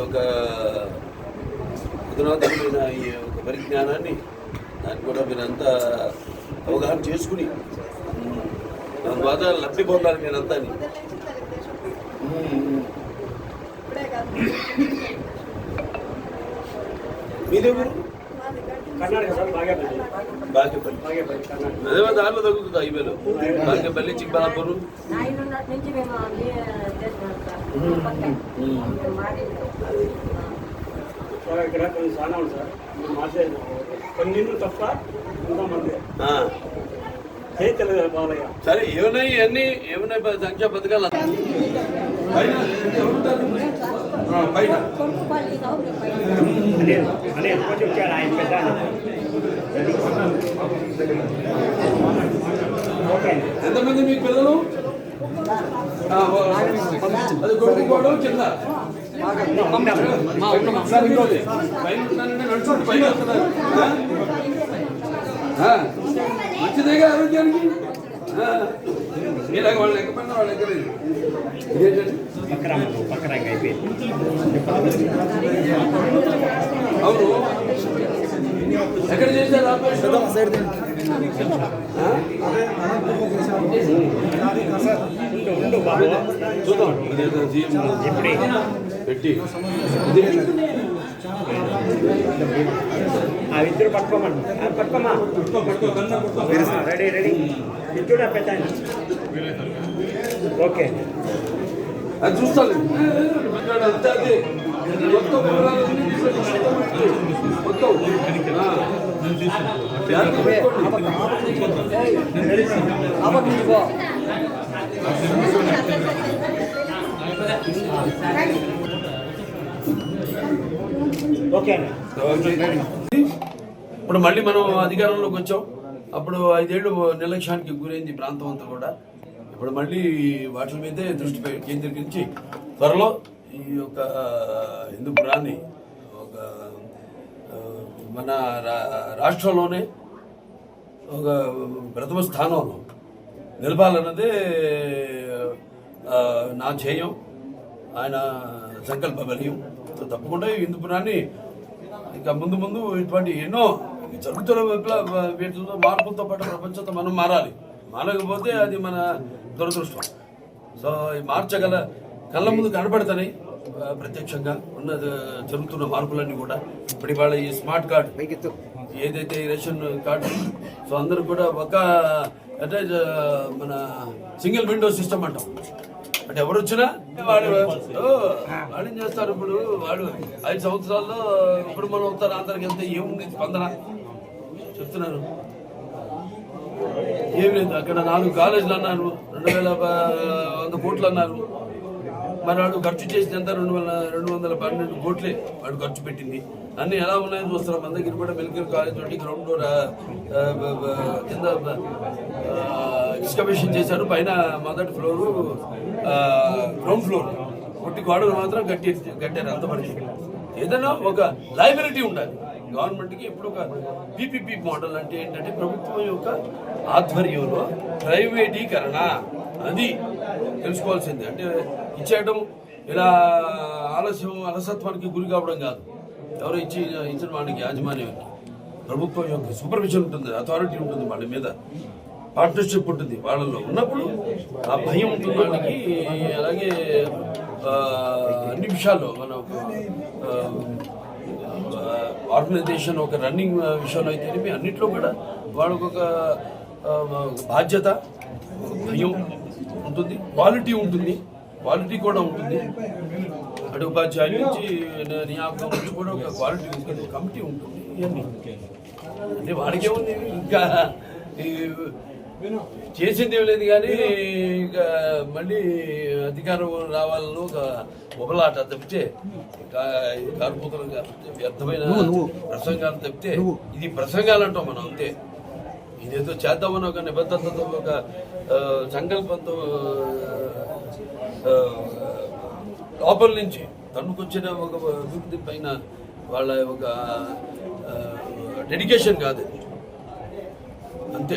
ఒక అధునాతనమైన ఈ ఒక పరిజ్ఞానాన్ని దాన్ని కూడా మీరంతా అవగాహన చేసుకుని ఉమ్, దాని ద్వారా లబ్ధి పొందాలి మీరంతా. అని. ఉమ్, అదే దారిలో తగ్గుతుంది హైవేలో బాగేపల్లి చిక్బలాపూర్ అన్ని సార్ ఇక్కడ చాలా ఉంది కొన్ని తప్ప ఏమున్నాయి? ఇవన్నీ ఏమున్నాయి సంక్షేమ పథకాలు. పైన. కొంచెం వచ్చాడు ఆయన పెద్ద ఓకే ఎంతమంది మీ పిల్లలు? అది గొప్పకోవడం కింద. సార్, ఇంకోటి. పైన నడుచుకుంటూ మంచిదేగా ఆరోగ్యానికి? మీలాగ వాళ్ళు ఎక్కకపోయినా వాళ్ళు ఎక్కలేదు. అవును. ఎక్కడ చేశారు చూద్దాం. పెట్టి. ఆ ఇద్దరు పట్టుకోమండి ఆ, పట్టుకోమా రెడీ రెడీ. ఇద్దరు ఆయన. ఓకే. అది చూస్తాను అంతే అదే మొత్తం. ఓకే ఇప్పుడు మళ్ళీ మనం అధికారంలోకి వచ్చాం. అప్పుడు ఐదేళ్ళు నిర్లక్ష్యానికి గురైంది ప్రాంతం అంతా కూడా. ఇప్పుడు మళ్ళీ వాటి మీదే దృష్టి కేంద్రీకరించి త్వరలో ఈ యొక్క హిందూపురాన్ని ఒక మన రా- రాష్ట్రంలోనే ఒక ప్రథమ స్థానంలో నిలపాలన్నదే నా ధ్యేయం. ఆయన సంకల్ప బలీయం. తప్పకుండా ఈ హిందూపురాన్ని ఇంకా ముందు ముందు ఇటువంటి ఎన్నో జరుగుతున్న వీటిలో మార్పులతో పాటు ప్రపంచంతో మనం మారాలి. మారకపోతే అది మన దురదృష్టం. సో ఈ మార్చగల కళ్ళ ముందు కనపడతాయి ఆ, ప్రత్యక్షంగా ఉన్న జరుగుతున్న మార్పులన్నీ కూడా. ఇప్పుడు ఇవాళ ఈ స్మార్ట్ కార్డ్ ఏదైతే రేషన్ కార్డు సో అందరూ కూడా ఒక అంటే మన సింగిల్ విండో సిస్టమ్ అంటాం. అంటే ఎవరు వచ్చినా వాడు వాడు ఏం చేస్తారు ఇప్పుడు? వాడు ఐదు సంవత్సరాల్లో ఇప్పుడు మనం ఉత్తర ఆంధ్రకి వెళ్తే ఏముంది స్పందన? చెప్తున్నారు. ఏం లేదు అక్కడ నాలుగు కాలేజీలు అన్నారు రెండు వేల వంద కోట్లు అన్నారు. మరి వాడు ఖర్చు చేసినంత రెండు వేల రెండు వందల పన్నెండు కోట్లే వాడు ఖర్చు పెట్టింది. అన్ని ఎలా ఉన్నాయని చూస్తున్నాం? మన దగ్గర కూడా మెడికల్ కాలేజ్ తోటి గ్రౌండ్ కింద ఎక్స్కవేషన్ చేశారు. పైన మొదటి ఫ్లోరు గ్రౌండ్ ఫ్లోర్ కొట్టి గోడలు మాత్రం కట్టి కట్టారు అంతవరకు ఏదైనా ఒక లైబిలిటీ ఉండాలి. గవర్నమెంట్కి ఎప్పుడు ఒక పీపీపీ మోడల్ అంటే ఏంటంటే ప్రభుత్వం యొక్క ఆధ్వర్యంలో ప్రైవేటీకరణ. అది తెలుసుకోవాల్సింది. అంటే ఇచ్చేయడం ఇలా ఆలస్యం అలసత్వానికి గురి కావడం కాదు. ఎవరు ఇచ్చి ఇచ్చిన వాడికి యాజమాన్యానికి ప్రభుత్వం యొక్క సూపర్విజన్ ఉంటుంది అథారిటీ ఉంటుంది వాళ్ళ మీద. పార్ట్నర్షిప్ ఉంటుంది. వాళ్ళలో ఉన్నప్పుడు ఆ భయం ఉంటుంది వాళ్ళకి. అలాగే అన్ని విషయాల్లో మన ఒక, ఆర్గనైజేషన్ ఒక రన్నింగ్ విషయంలో అయితే అన్నిట్లో కూడా వాళ్ళకు ఒక బాధ్యత భయం ఉంటుంది. క్వాలిటీ ఉంటుంది. క్వాలిటీ కూడా ఉంటుంది. అటు ఉపాధ్యాయుల నుంచి నియామకం నుంచి కూడా ఒక క్వాలిటీ ఉంటుంది. కమిటీ ఉంటుంది. ఇవన్నీ. అంటే వాడికే ఉంది ఇంకా చేసింది ఏం లేదు కానీ ఇంకా మళ్ళీ అధికారం రావాలని ఒక ఉబలాట తప్పితే కార్మికులు వ్యర్థమైన ప్రసంగాలు తప్పితే ఇది ప్రసంగాలు అంటాం మనం అంతే. ఇదేదో చేద్దామని ఒక నిబద్ధతతో ఒక సంకల్పంతో లోపల నుంచి తన్నుకొచ్చిన ఒక అభివృద్ధి పైన వాళ్ళ ఒక డెడికేషన్ కాదు. అంతే.